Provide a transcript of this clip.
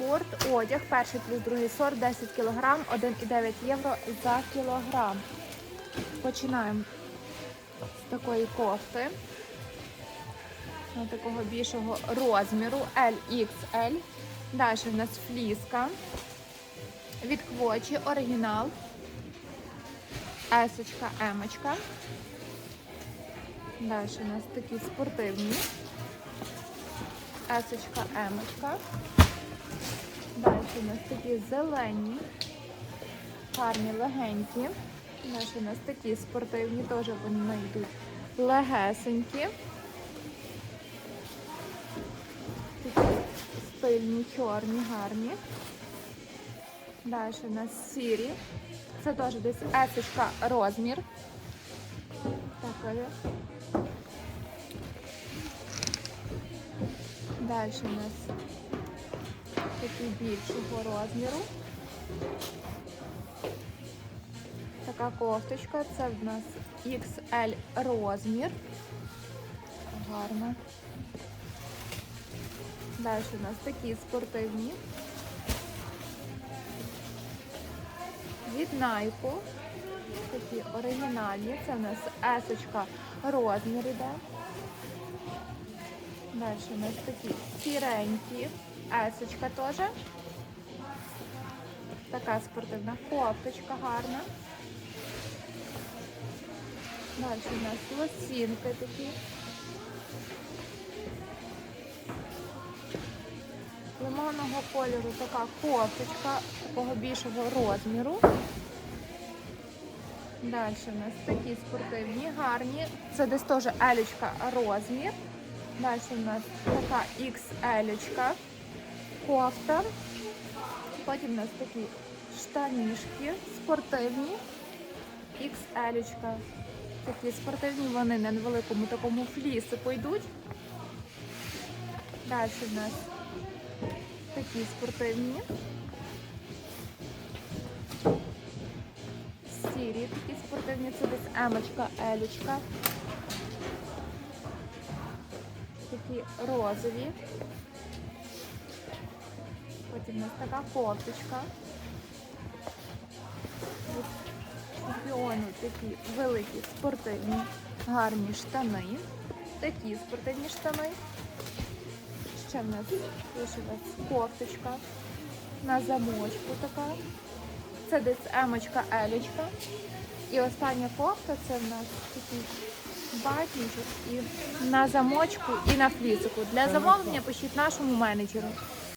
спорт, одяг, перший плюс другий сорт, 10 кг, 1,9 євро за кілограм. Починаємо з такої кофти. Такого більшого розміру LXL. Далі в нас фліска від Квочі, оригінал. Есочка, емочка. Далі у нас такі спортивні. Есочка, емочка. Далі у нас такі зелені, гарні, легенькі. Далі у нас такі спортивні, теж вони йдуть легесенькі. Такі стильні, чорні, гарні. Далі у нас сірі. Це теж десь есочка розмір. Такої. Далі у нас такий більшого розміру. Така кофточка. Це в нас XL розмір. Гарно. Далі у нас такі спортивні. Від Nike. Такі оригінальні. Це у нас есочка розмір іде. Далі у нас такі сіренькі. Есочка теж. Така спортивна кофточка гарна. Далі у нас лосінки такі. Лимонного кольору така кофточка такого більшого розміру. Далі у нас такі спортивні, гарні. Це десь теж елічка розмір. Далі у нас така XL кофта. Потім у нас такі штанішки спортивні. XL. Такі спортивні, вони на невеликому такому флісику йдуть. Далі у нас такі спортивні. Сірі такі спортивні, це десь емочка, елічка. Такі розові. Потім у нас така кофточка. Чемпіону такі великі спортивні, гарні штани. Такі спортивні штани. Ще в нас вишилась кофточка на замочку така. Це десь емочка, елічка. І остання кофта це в нас такий батінчик і на замочку, і на флісику. Для замовлення пишіть нашому менеджеру.